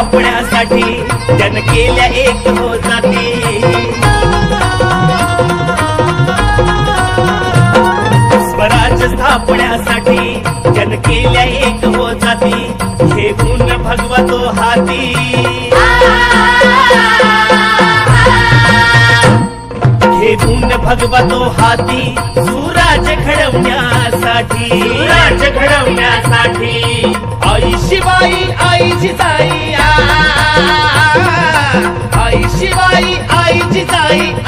स्वराज्य स्थापण्यासाठी जन केल्या एक हो जाती. स्वराज्य स्थापण्यासाठी जन केल्या एक हो जाती. हे गुण भगवतो हाती. हे गुण भगवतो हाती. सुराज घडवण्यासाठी. सुराज घडवण्यासाठी.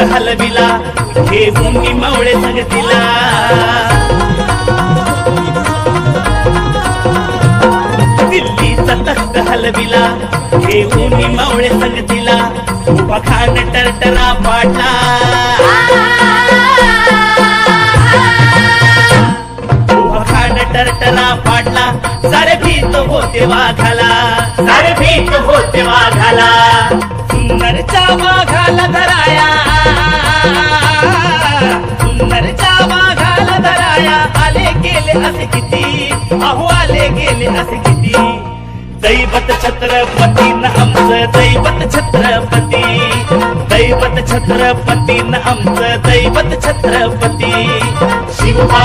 दिल्लीचा हलविला घेऊन मी मावळे संगतीला दिल्लीचा तख्त हलविला घेऊन मी मावळे संगतीला उभा टरटरा पाडला. उभा टरटरा पाडला. सारे भीत होते वाघाला. सारे भीत होते वाघाला. सुंदरच्या वाघाला धराया. किती? अहो आले गेले असे किती? दैवत छत्रपती न आमचं दैवत छत्रपती. दैवत छत्रपती न आमचं दैवत छत्रपती. शिवा